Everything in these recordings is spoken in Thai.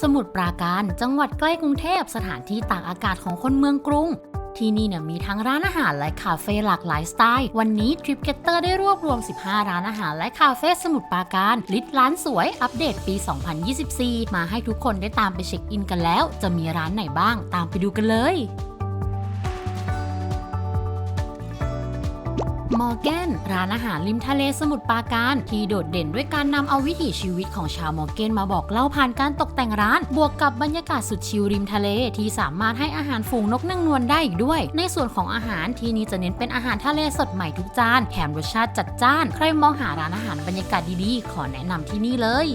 สมุทรปราการจังหวัดใกล้กรุงเทพสถานที่ตากอากาศของคนเมืองกรุง ที่นี่เนี่ยมีทั้งร้านอาหารและคาเฟ่หลากหลายสไตล์ วันนี้ทริปเกตเตอร์ได้รวบรวม 15 ร้านอาหารและคาเฟ่สมุทรปราการลิสต์ร้านสวยอัปเดตปี 2024 มาให้ทุกคนได้ตามไปเช็คอินกันแล้ว จะมีร้านไหนบ้างตามไปดูกันเลย มอร์แกนร้านอาหารริมทะเลสมุทรปราการ ที่โดดเด่นด้วยการนำเอาวิถีชีวิตของชาวมอร์แกนมาบอกเล่าผ่านการตกแต่งร้าน บวกกับบรรยากาศสุดชิลริมทะเล ที่สามารถให้อาหารฝูงนกนางนวลได้อีกด้วย ในส่วนของอาหารที่นี่จะเน้นเป็นอาหารทะเลสดใหม่ทุกจานแถมรสชาติจัดจ้าน ใครมองหาร้านอาหารบรรยากาศดีๆ ขอแนะนำที่นี่เลย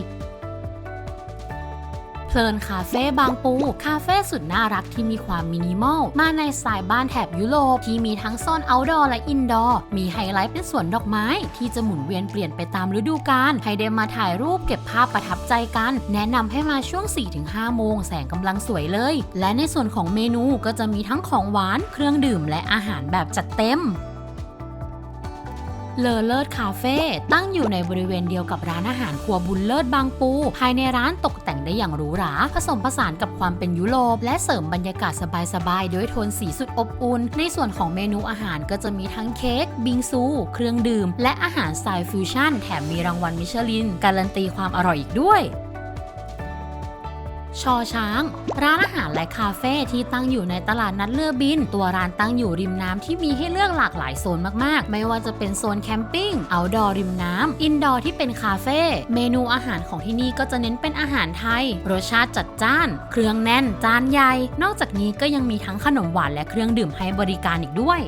เพลินคาเฟ่บางปู คาเฟ่สุดน่ารักที่มีความมินิมอล มาในสไตล์บ้านแถบยุโรปที่มีทั้งโซนอ outdoor และ indoor มีไฮไลท์เป็นสวนดอกไม้ ที่จะหมุนเวียนเปลี่ยนไปตามฤดูกาล ให้ได้มาถ่ายรูปเก็บภาพประทับใจกัน แนะนำให้มาช่วง 4-5 โมงแสงกำลังสวยเลย และในส่วนของเมนูก็จะมีทั้งของหวาน เครื่องดื่มและอาหารแบบจัดเต็ม เลอเลิศคาเฟ่ตั้งอยู่ในบริเวณเดียวกับร้านอาหารครัวบุญเลิศบางปู ภายในร้านตกแต่งได้อย่างหรูหรา ผสมผสานกับความเป็นยุโรป และเสริมบรรยากาศสบายๆด้วยโทนสีสุดอบอุ่น ในส่วนของเมนูอาหารก็จะมีทั้งเค้กบิงซู เครื่องดื่ม และอาหารสไตล์ฟิวชั่น แถมมีรางวัลมิชลิน การันตีความอร่อยอีกด้วย ชอช้าง ร้านอาหารและคาเฟ่ที่ตั้งอยู่ในตลาดนัดเรือบิน ตัวร้านตั้งอยู่ริมน้ำที่มีให้เลือกหลากหลายโซนมากๆ ไม่ว่าจะเป็นโซนแคมปิ้งเอาดอร์ริมน้ำอินดอร์ที่เป็นคาเฟ่เมนูอาหารของที่นี่ก็จะเน้นเป็นอาหารไทย รสชาติจัดจ้าน เครื่องแน่นจานใหญ่ นอกจากนี้ก็ยังมีทั้งขนมหวานและเครื่องดื่มให้บริการอีกด้วย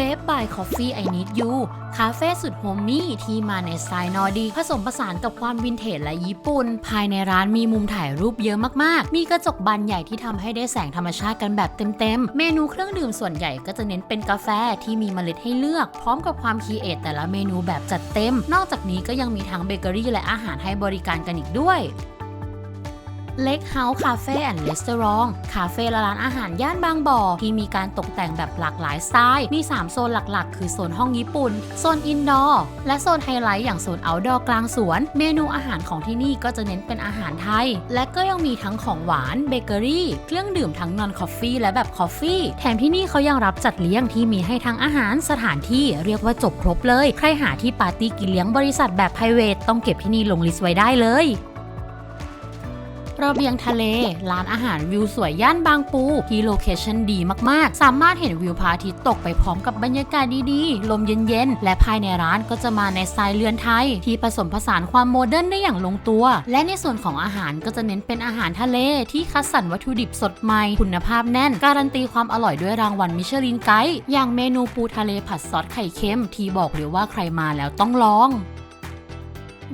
เบฟบายคอฟฟี่ไอนิดยูคาเฟ่สุดโฮมมี่ที่มาในสไตล์นอร์ดีผสมผสานกับความวินเทจและญี่ปุ่น ภายในร้านมีมุมถ่ายรูปเยอะมากๆ มีกระจกบานใหญ่ที่ทำให้ได้แสงธรรมชาติกันแบบเต็มๆ เมนูเครื่องดื่มส่วนใหญ่ก็จะเน้นเป็นกาแฟที่มีเมล็ดให้เลือก พร้อมกับความคีเอทแต่ละเมนูแบบจัดเต็ม นอกจากนี้ก็ยังมีทั้งเบเกอรี่และอาหารให้บริการกันอีกด้วย เล็กเฮาส์คาเฟ่แอนด์รีสอร์ทคาเฟ่และร้านอาหารย่านบางบ่อ ที่มีการตกแต่งแบบหลากหลายสไตล์ มี 3 โซนหลักๆ คือโซนห้องญี่ปุ่น โซนอินดอร์ และโซนไฮไลท์อย่างโซนเอาท์ดอร์กลางสวน เมนูอาหารของที่นี่ก็จะเน้นเป็นอาหารไทย และก็ยังมีทั้งของหวานเบเกอรี่ เครื่องดื่มทั้งนอนคอฟฟี่และแบบคอฟฟี่แถมที่นี่เขายังรับจัดเลี้ยงที่มีให้ทั้งอาหารสถานที่เรียกว่าจบครบเลย ใครหาที่ปาร์ตี้กินเลี้ยงบริษัทแบบ p r i v a t ต้องเก็บที่นี่ลงลิสต์ไว้ได้เลย ระเบียงทะเล ร้านอาหารวิวสวยย่านบางปู ที่โลเคชั่นดีมากๆ สามารถเห็นวิวพระอาทิตย์ตกไปพร้อมกับบรรยากาศดีๆ ลมเย็นๆ และภายในร้านก็จะมาในสไตล์เรือนไทย ที่ผสมผสานความโมเดิร์นได้อย่างลงตัว และในส่วนของอาหารก็จะเน้นเป็นอาหารทะเล ที่คัดสรรวัตถุดิบสดใหม่คุณภาพแน่น การันตีความอร่อยด้วยรางวัลมิชลินไกด์อย่างเมนูปูทะเลผัดซอสไข่เค็มที่บอกเลยว่าใครมาแล้วต้องลอง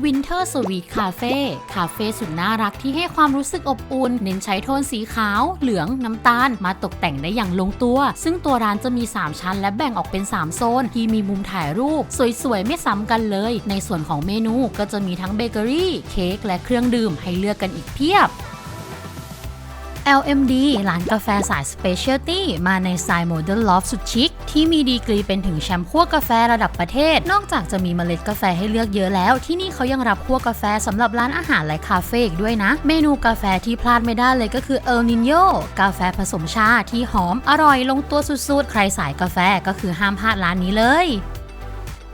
วินเทอร์สวีทคาเฟ่คาเฟ่สุดน่ารักที่ให้ความรู้สึกอบอุ่น เน้นใช้โทนสีขาว เหลือง น้ำตาล มาตกแต่งได้อย่างลงตัว ซึ่งตัวร้านจะมี 3 ชั้นและแบ่งออกเป็น 3 โซน ที่มีมุมถ่ายรูป สวยๆ ไม่ซ้ำกันเลย ในส่วนของเมนูก็จะมีทั้งเบเกอรี่ เค้กและเครื่องดื่มให้เลือกกันอีกเพียบ LMD ร้านกาแฟสาย Specialty มาในสไตล์ Modern Loft สุดชิค ที่มีดีกรีเป็นถึงแชมป์คั่วกาแฟระดับประเทศ นอกจากจะมีเมล็ดกาแฟให้เลือกเยอะแล้ว ที่นี่เขายังรับคั่วกาแฟสำหรับร้านอาหารและคาเฟ่อีกด้วยนะ เมนูกาแฟที่พลาดไม่ได้เลยก็คือ El Nino กาแฟผสมชาที่หอมอร่อยลงตัวสุดๆ ใครสายกาแฟก็คือห้ามพลาดร้านนี้เลย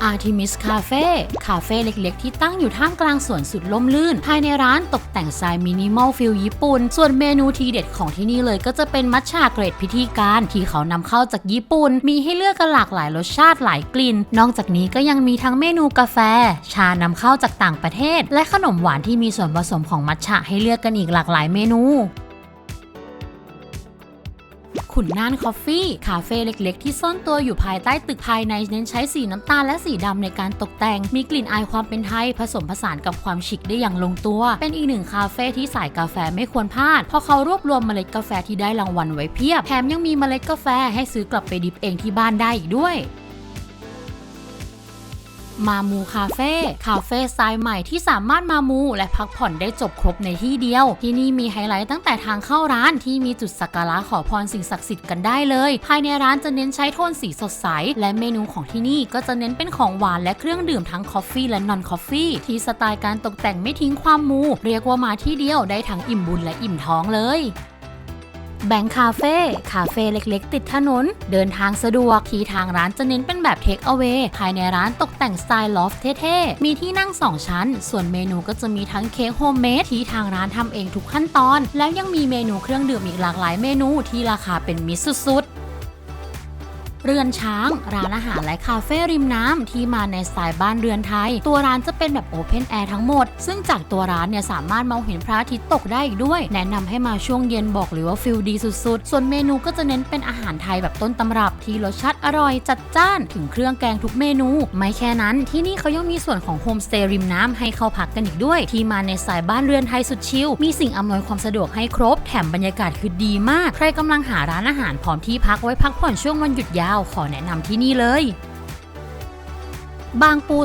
Artemis Cafe คาเฟ่เล็กๆ ที่ตั้งอยู่ท่ามกลางสวนสุดล่มลื่น ภายในร้านตกแต่งสไตล์มินิมอลฟิลญี่ปุ่น ส่วนเมนูทีเด็ดของที่นี่เลยก็จะเป็นมัทฉะเกรดพิธีการ ที่เขานำเข้าจากญี่ปุ่น มีให้เลือกกันหลากหลายรสชาติหลายกลิ่น นอกจากนี้ก็ยังมีทั้งเมนูกาแฟ ชานำเข้าจากต่างประเทศ และขนมหวานที่มีส่วนผสมของมัทฉะให้เลือกกันอีกหลากหลายเมนู ขุนน่านคอฟฟี่ คาเฟ่เล็กๆ ที่ซ่อนตัวอยู่ภายใต้ตึกภายในเน้นใช้สีน้ำตาลและสีดำในการตกแต่ง มีกลิ่นอายความเป็นไทย ผสมผสานกับความชิคได้อย่างลงตัว เป็นอีกหนึ่งคาเฟ่ที่สายกาแฟไม่ควรพลาด เพราะเขารวบรวมเมล็ดกาแฟที่ได้รางวัลไว้เพียบ แถมยังมีเมล็ดกาแฟให้ซื้อกลับไปดิบเองที่บ้านได้อีกด้วย มามูคาเฟ่คาเฟ่สไตล์ใหม่ที่สามารถมามูและพักผ่อนได้จบครบในที่เดียว ที่นี่มีไฮไลท์ตั้งแต่ทางเข้าร้านที่มีจุดสักการะขอพรสิ่งศักดิ์สิทธิ์กันได้เลย ภายในร้านจะเน้นใช้โทนสีสดใส และเมนูของที่นี่ก็จะเน้นเป็นของหวานและเครื่องดื่มทั้งคอฟฟี่และนอนคอฟฟี่ที่สไตล์การตกแต่งไม่ทิ้งความมู เรียกว่ามาที่เดียวได้ทั้งอิ่มบุญและอิ่มท้องเลย แบงค์คาเฟ่ คาเฟ่เล็กๆ ติดถนน เดินทางสะดวก ที่ทางร้านจะเน้นเป็นแบบเทคเอาไว้ภายในร้านตกแต่งสไตล์ลอฟเท่ๆ มีที่นั่ง 2 ชั้น ส่วนเมนูก็จะมีทั้งเค้กโฮมเมดที่ทางร้านทำเองทุกขั้นตอน แล้วยังมีเมนูเครื่องดื่มอีกหลากหลายเมนูที่ราคาเป็นมิตรสุดๆ เรือนช้าง ร้านอาหารและคาเฟ่ริมน้ำที่มาในสไตล์บ้านเรือนไทย ตัวร้านจะเป็นแบบโอเพนแอร์ทั้งหมด ซึ่งจากตัวร้านเนี่ยสามารถมองเห็นพระอาทิตย์ตกได้อีกด้วย แนะนำให้มาช่วงเย็นบอกเลยว่าฟิลดีสุดๆ ส่วนเมนูก็จะเน้นเป็นอาหารไทยแบบต้นตำรับ ที่รสชาติอร่อยจัดจ้านถึงเครื่องแกงทุกเมนู ไม่แค่นั้นที่นี่เขายังมีส่วนของโฮมสเตย์ริมน้ำให้เข้าพักกันอีกด้วย ที่มาในสายบ้านเรือนไทยสุดชิลมีสิ่งอำนวยความสะดวกให้ครบ แถมบรรยากาศคือดีมาก ใครกำลังหาร้านอาหารพร้อมที่พักไว้พักผ่อนช่วงวันหยุดยาวขอแนะนำที่นี่เลย บางปู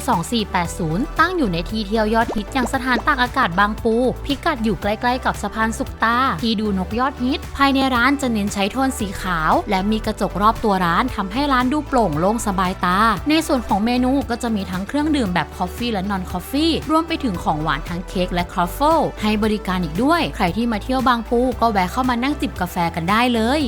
2480 ตั้งอยู่ในที่เที่ยวยอดฮิตอย่างสถานตากอากาศบางปู พิกัดอยู่ใกล้ๆกับสะพานสุกตา ที่ดูนกยอดฮิต ภายในร้านจะเน้นใช้โทนสีขาว และมีกระจกรอบตัวร้านทำให้ร้านดูโปร่งโล่งสบายตา ในส่วนของเมนูก็จะมีทั้งเครื่องดื่มแบบคอฟฟี่และนอนคอฟฟี่รวมไปถึงของหวานทั้งเค้กและครอฟเฟิลให้บริการอีกด้วย ใครที่มาเที่ยวบางปูก็แวะเข้ามานั่งจิบกาแฟกันได้เลย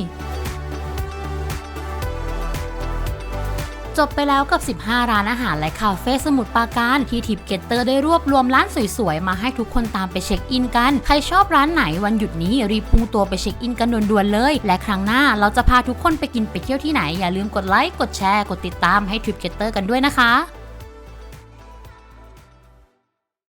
จบไปแล้วกับ 15 ร้านอาหารและคาเฟ่สมุทรปราการที่ทิปเกตเตอร์ได้รวบรวมร้านสวยๆ มาให้ทุกคนตามไปเช็คอินกัน ใครชอบร้านไหนวันหยุดนี้รีบพุ่งตัวไปเช็คอินกันด่วนๆเลย และครั้งหน้าเราจะพาทุกคนไปกินไปเที่ยวที่ไหนอย่าลืมกดไลค์กดแชร์กดติดตามให้ทริปเกตเตอร์กันด้วยนะคะ